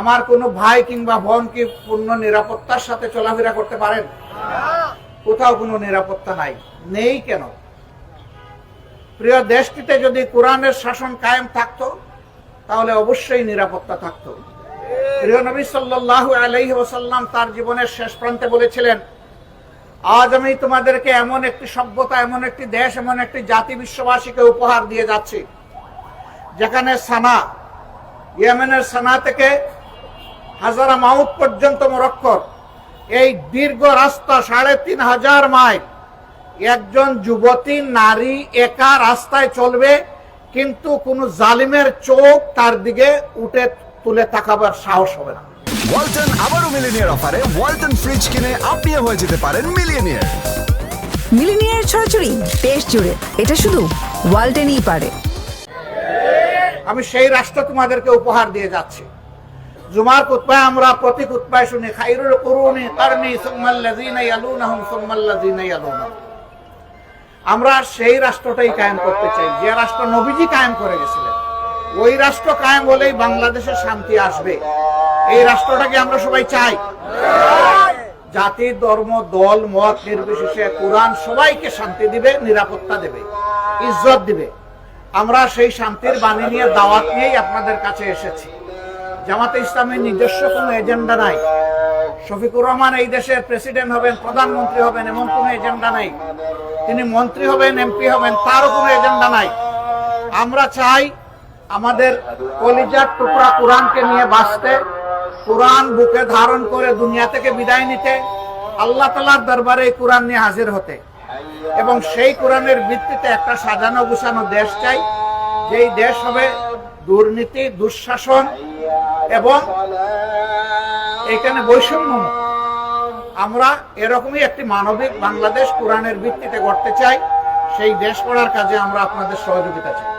আমার কোনো ভাই কিংবা বোন কি পূর্ণ নিরাপত্তার সাথে চলাফেরা করতে পারেন? কোথাও কোনো নিরাপত্তা নাই। নেই কেন? প্রিয় দেশটিতে যদি কোরআনের শাসন কায়েম থাকতো, তাহলে অবশ্যই নিরাপত্তা থাকতো। প্রিয় নবী সাল্লাল্লাহু আলাইহি ওয়াসাল্লাম তার জীবনের শেষ প্রান্তে বলেছিলেন, আজ আমি তোমাদেরকে এমন একটি সভ্যতা, এমন একটি দেশ, এমন একটি জাতি বিশ্ববাসীকে উপহার দিয়ে যাচ্ছি। যেখানে সানা, ইয়েমেনের সানা থেকে হাজারা মাউথ পর্যন্ত মরক্কর এই দীর্ঘ রাস্তা সাড়ে তিন হাজার মাইল। একজন যুবতী নারী একা রাস্তায় চলবে কিন্তু কোন জালিমের চোখ তার দিকে উঠে তুলে তাকাবার সাহস হবে না। ওয়ালটন আবারও মিলিনিয়ার অফারে ওয়ালটন ফ্রিজ কিনে আপনিও হয়ে যেতে পারেন মিলিয়নিয়ার মিলিনিয়ার ছড়াছড়ি দেশ জুড়ে এটা শুধু ওয়ালটেনই পারে। আমি সেই রাষ্ট্র তোমাদেরকে উপহার দিয়ে যাচ্ছি। জুমার কুতবায় আমরা প্রতি কুতবায় শুনি, খাইরুল কুরুনি কারনি সুম্মাল্লাযিনা ইয়ালুনাহুম সুম্মাল্লাযিনা ইয়ালুনাহুম। আমরা সেই রাষ্ট্রটাই কায়েম করতে চাই, যে রাষ্ট্র নবীজি কায়েম করে গেছিলেন। ওই রাষ্ট্র কায়েম হলেই বাংলাদেশে শান্তি আসবে। এই রাষ্ট্রটাকে আমরা সবাই চাই। জাতি, ধর্ম, দল, মত নির্বিশেষে কোরআন সবাইকে শান্তি দিবে, নিরাপত্তা দেবে, ইজ্জত দিবে। আমরা সেই শান্তির বাণী নিয়ে দাওয়াত নিয়েই আপনাদের কাছে এসেছি। জামাতে ইসলামের নিজস্ব কোনো এজেন্ডা নাই। শফিকুর রহমান এই দেশের প্রেসিডেন্ট হবেন, প্রধানমন্ত্রী হবেন, এমন কোনো এজেন্ডা নাই। তিনি মন্ত্রী হবেন, এমপি হবেন, তারও কোনো এজেন্ডা নাই। আমরা চাই আমাদের কলিজার টুকরা কোরআনকে নিয়ে বাঁচতে, কোরআন বুকে ধারণ করে দুনিয়া থেকে বিদায় নিতে, আল্লাহ তালার দরবারে এই কোরআন নিয়ে হাজির হতে। এবং সেই কোরআনের ভিত্তিতে একটা সাজানো গুছানো দেশ চাই, যেই দেশ হবে দুর্নীতি, দুঃশাসন এবং এখানে বৈষম্য। আমরা এরকমই একটি মানবিক বাংলাদেশ কোরআনের ভিত্তিতে গড়তে চাই, সেই দেশ করার কাজে আমরা আপনাদের সহযোগিতা চাই।